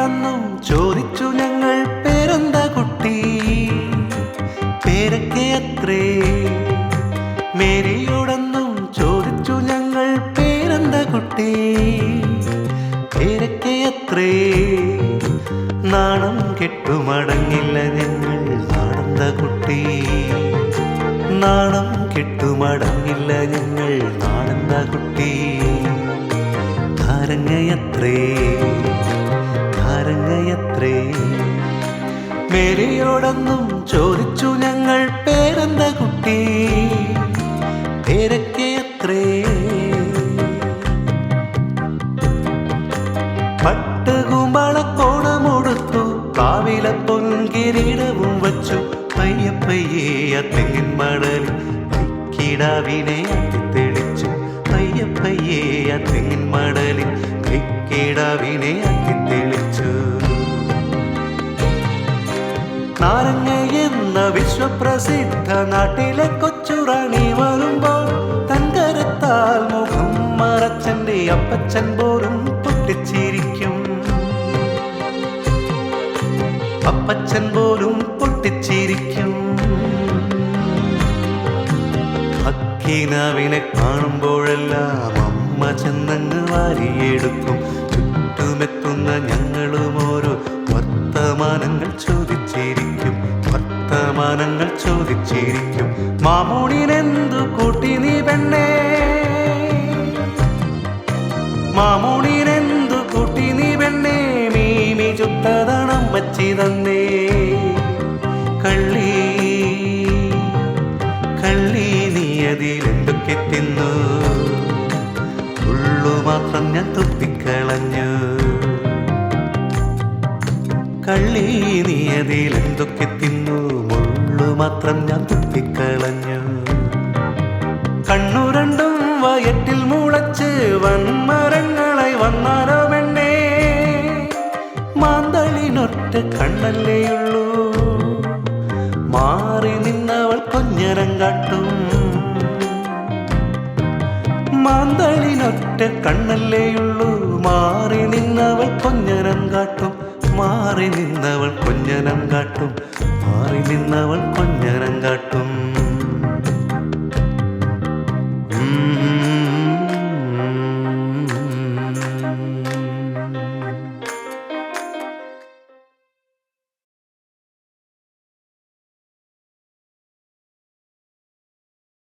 ചോദിച്ചു ഞങ്ങൾ പേരെന്താ കുട്ടി? പേരൊക്കെ അത്രേ. മേരിയോടെന്നും ചോദിച്ചു ഞങ്ങൾ പേരെന്താ കുട്ടി? പേരൊക്കെ അത്രേ. നാണം കെട്ടുമടങ്ങില്ല ഞങ്ങൾ നാടന്ത കുട്ടി? നാണം കെട്ടുമടങ്ങില്ല ഞങ്ങൾ നാടന്ത കുട്ടി? ധാരങ്ങയത്രേ. മേരിയോടൊന്നും ചോദിച്ചു ഞങ്ങൾ പേരെന്ത കുട്ടി? പേരൊക്കെ അത്രേ പട്ടുകുമ്പളക്കോണമൊടുത്തു കാവില പൊൻകിരീടവും വച്ചു. പയ്യപ്പയ്യേ ആ തെങ്ങിൻ മടലിൽ കിടാവിനെ അത്തിത്തെളിച്ചു പയ്യപ്പയ്യേ ആ തെങ്ങിൻ മടലിൽ കിടാവിനെ അത്തിത്തെളിച്ചു വിശ്വപ്രസിദ്ധ നാട്ടിലെ കൊച്ചുറാണി വരുമ്പോൾ തങ്കരത്താൽ മുഖം മറച്ചന്റെ അപ്പച്ചൻ പോലും പൊട്ടിച്ചിരിക്കും. അപ്പച്ചൻ പോലും പൊട്ടിച്ചിരിക്കും. അക്കീനാവിനെ കാണുമ്പോഴെല്ലാം അമ്മ ചെന്നങ്ങ് വാരിയെടുക്കും. ചുറ്റുമെത്തുന്ന ഞങ്ങളും ചോദിച്ചിരിക്കും മാമൂണിനെന്തു കൂട്ടി നീ പെണ്ണേ? മാമൂണിനെന്തു കൂട്ടി നീ പെണ്ണേ? മീമി ചുത്തതണം വച്ചി തന്നേ. കള്ളി കള്ളി നീ അതിലെന്തൊക്കെ തിന്നു? ഉള്ളു മാത്രം ഞാൻ തുപ്പിക്കളഞ്ഞു. കള്ളി നീ അതിലെന്തൊക്കെ തിന്നു? മാത്രം ഞാൻ തുപ്പിക്കളഞ്ഞു. കണ്ണു രണ്ടും വയറ്റിൽ മുളച്ച് വൻമരങ്ങളായി വന്നാലോ പെണ്ണേ? മാന്തളിനൊറ്റ കണ്ണല്ലേയുള്ളൂ മാറി നിന്നവൾ കൊഞ്ഞരം കാട്ടും. മാന്തളിനൊറ്റ കണ്ണല്ലേയുള്ളൂ മാറി നിന്നവൾ കൊഞ്ഞരം കാട്ടും. മാറി നിന്നവൾ കൊഞ്ഞനം കാട്ടും മാറി നിന്നവൾ കൊഞ്ഞനം കാട്ടും.